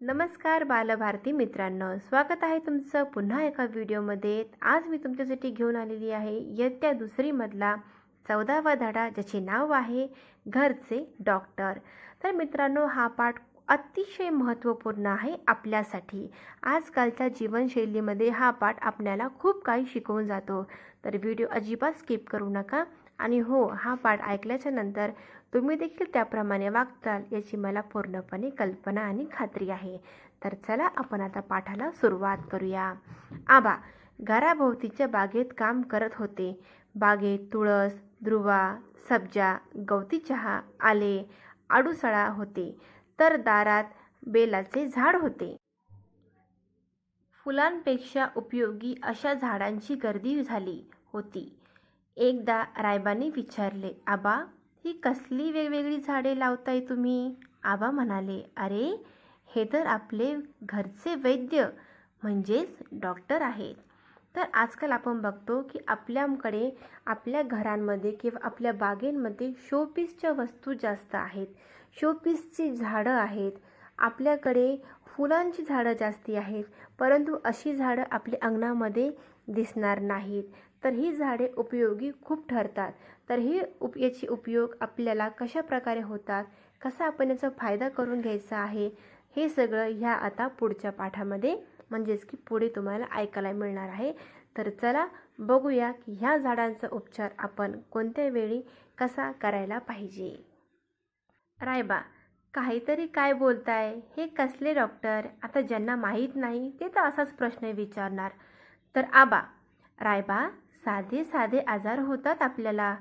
नमस्कार बालभारती मित्रांनो. स्वागत आहे तुमचं पुन्हा एका व्हिडिओमध्ये. आज मी तुमच्यासाठी घेऊन आलेली आहे येत्या दुसरीमधला चौदावा धडा ज्याचे नाव आहे घरचे डॉक्टर. तर मित्रांनो हा पाठ अतिशय महत्त्वपूर्ण आहे आपल्यासाठी. आजकालच्या जीवनशैलीमध्ये हा पाठ आपल्याला खूप काही शिकवून जातो. तर व्हिडिओ अजिबात स्किप करू नका. आणि हो हा पाठ ऐकल्याच्या नंतर तुम्ही देखील त्याप्रमाणे वागताल याची मला पूर्णपणे कल्पना आणि खात्री आहे. तर चला आपण आता पाठाला सुरुवात करूया. आबा घराभोवतीच्या बागेत काम करत होते. बागेत तुळस ध्रुवा सब्जा गवती चहा आले आडूसळा होते. तर दारात बेलाचे झाड होते. फुलांपेक्षा उपयोगी अशा झाडांची गर्दी झाली होती. एकदा रायबाने विचारले आबा ही कसली वेगवेगळी झाडे लावताय तुम्ही? आबा म्हणाले अरे हे तर आपले घरचे वैद्य म्हणजेच डॉक्टर आहेत. तर आजकाल आपण बघतो की आपल्याकडे आपल्या घरांमध्ये किंवा आपल्या बागेंमध्ये शोपीसच्या वस्तू जास्त आहेत. शोपीसची झाडं आहेत. आपल्याकडे फुलांची झाडं जास्ती आहेत. परंतु अशी झाडं आपल्या अंगणामध्ये दिसणार नाहीत. तर ही झाडे उपयोगी खूप ठरतात. तर ही उप याची उपयोग आपल्याला कशा प्रकारे होतात? कसा आपण याचा फायदा करून घ्यायचा आहे? हे सगळं ह्या आता पुढच्या पाठामध्ये म्हणजेच की पुढे तुम्हाला ऐकायला मिळणार आहे. तर चला बघूया की ह्या झाडांचा उपचार आपण कोणत्या वेळी कसा करायला पाहिजे? रायबा काहीतरी काय बोलताय? हे कसले डॉक्टर? आता ज्यांना माहीत नाही ते तर असाच प्रश्न विचारणार. तर आबा रायबा साधे साधे आजार होतात आपल्याला.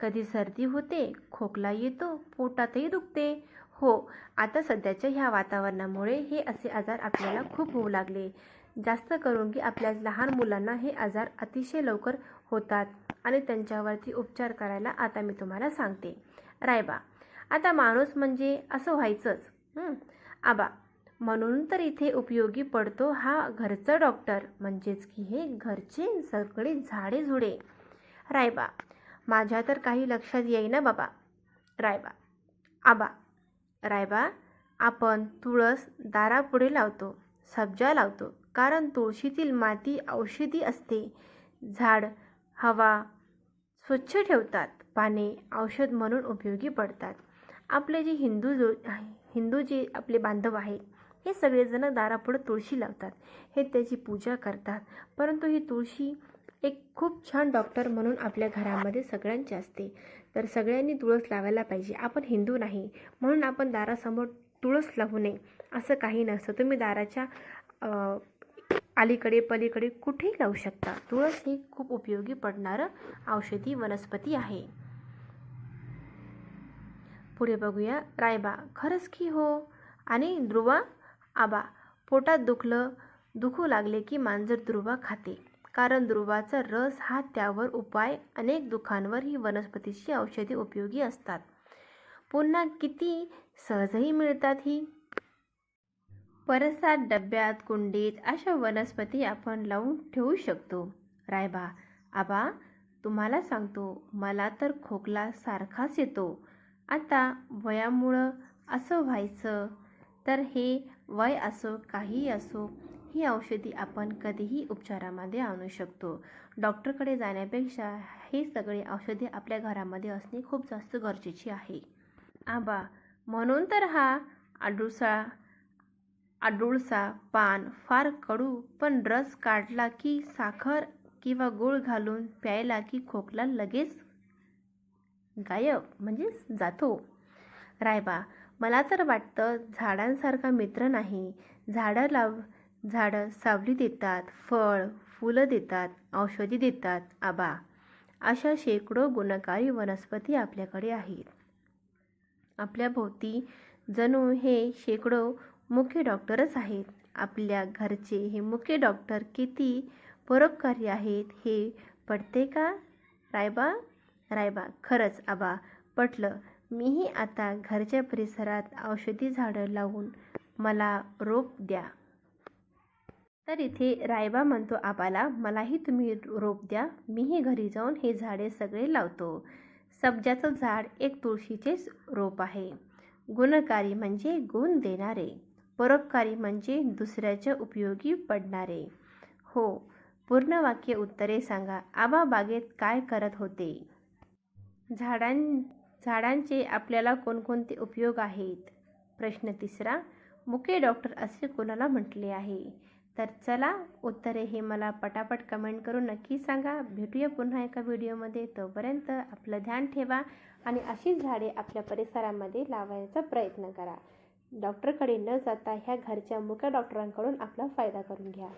कधी सर्दी होते खोकला येतो पोटातही दुखते. हो आता सध्याच्या ह्या वातावरणामुळे हे असे आजार आपल्याला खूप होऊ लागले. जास्त करून की आपल्या लहान मुलांना हे आजार अतिशय लवकर होतात आणि त्यांच्यावरती उपचार करायला आता मी तुम्हाला सांगते. रायबा आता माणूस म्हणजे असं व्हायचंच. आबा म्हणून तर इथे उपयोगी पडतो हा घरचा डॉक्टर. म्हणजेच की हे घरचे सगळे झाडे झुडे रायबा माझ्या तर काही लक्षात येईना बाबा. रायबा आबा. रायबा आपण तुळस दारापुढे लावतो सब्जा लावतो कारण तुळशीतील माती औषधी असते. झाड हवा स्वच्छ ठेवतात पाने औषध म्हणून उपयोगी पडतात. आपले जे हिंदू जो हिंदू जे आपले बांधव आहेत हे सगळेजण दारापुढं तुळशी लावतात. हे त्याची पूजा करतात. परंतु ही तुळशी एक खूप छान डॉक्टर म्हणून आपल्या घरामध्ये सगळ्यांची असते. तर सगळ्यांनी तुळस लावायला पाहिजे. आपण हिंदू नाही. म्हणून आपण दारासमोर तुळस लावू नये. असं काही नसतं. तुम्ही दाराच्या अलीकडे पलीकडे कुठेही लावू शकता. तुळस ही खूप उपयोगी पडणारं औषधी वनस्पती आहे. पुढे बघूया. रायबा खरंच की हो? आणि ध्रुवा? आबा पोटात दुखलं दुखू लागले की मांजर ध्रुवा खाते. कारण ध्रुवाचा रस हा त्यावर उपाय अनेक दुखांवर ही वनस्पतीची औषधी उपयोगी असतात. पुन्हा किती सहजही मिळतात ही? परसात डब्यात कुंडीत अशा वनस्पती आपण लावून ठेवू शकतो. रायबा आबा तुम्हाला सांगतो मला तर खोकला सारखाच येतो. आता वयामुळं असं व्हायचं तर हे वय असो काही असो ही औषधी आपण कधीही उपचारामध्ये आणू शकतो. डॉक्टरकडे जाण्यापेक्षा हे सगळे औषधे आपल्या घरामध्ये असणे खूप जास्त गरजेचे आहे. आबा म्हणून तर हा आडुळसा आडुळसा पान फार कडू पण रस काढला की साखर किंवा गूळ घालून प्यायला की खोकला लगेच गायब म्हणजेच जातो. रायबा मला तर वाटतं झाडांसारखा मित्र नाही. झाडं लाव झाडं सावली देतात फळ फुलं देतात औषधी देतात. आबा! अशा शेकडो गुणकारी वनस्पती आपल्याकडे आहेत. आपल्या भोवती जणू हे शेकडो मुख्य डॉक्टरच आहेत. आपल्या घरचे हे मुख्य डॉक्टर किती परोपकारी आहेत हे पडते का? रायबा? रायबा! खरंच आबा! पटलं. मीही आता घरच्या परिसरात औषधी झाडं लावून मला रोप द्या. तर इथे रायबा म्हणतो आबाला मलाही तुम्ही रोप द्या. मीही घरी जाऊन हे झाडे सगळे लावतो. सब्जाचं झाड एक तुळशीचेच रोप आहे. गुणकारी म्हणजे गुण देणारे. परोपकारी म्हणजे दुसऱ्याच्या उपयोगी पडणारे. हो पूर्ण वाक्य उत्तरे सांगा. आबा बागेत काय करत होते? झाडां झाडांचे आपल्याला कोणकोणते उपयोग आहेत? प्रश्न तिसरा मुके डॉक्टर असे कोणाला म्हटले आहे? तर चला उत्तरे हे मला पटापट कमेंट करून नक्की सांगा. भेटूया पुन्हा एका व्हिडिओमध्ये तोपर्यंत आपलं ध्यान ठेवा आणि अशीच झाडे आपल्या परिसरामध्ये लावायचा प्रयत्न करा. डॉक्टरकडे न जाता ह्या घरच्या मुख्या डॉक्टरांकडून आपला फायदा करून घ्या.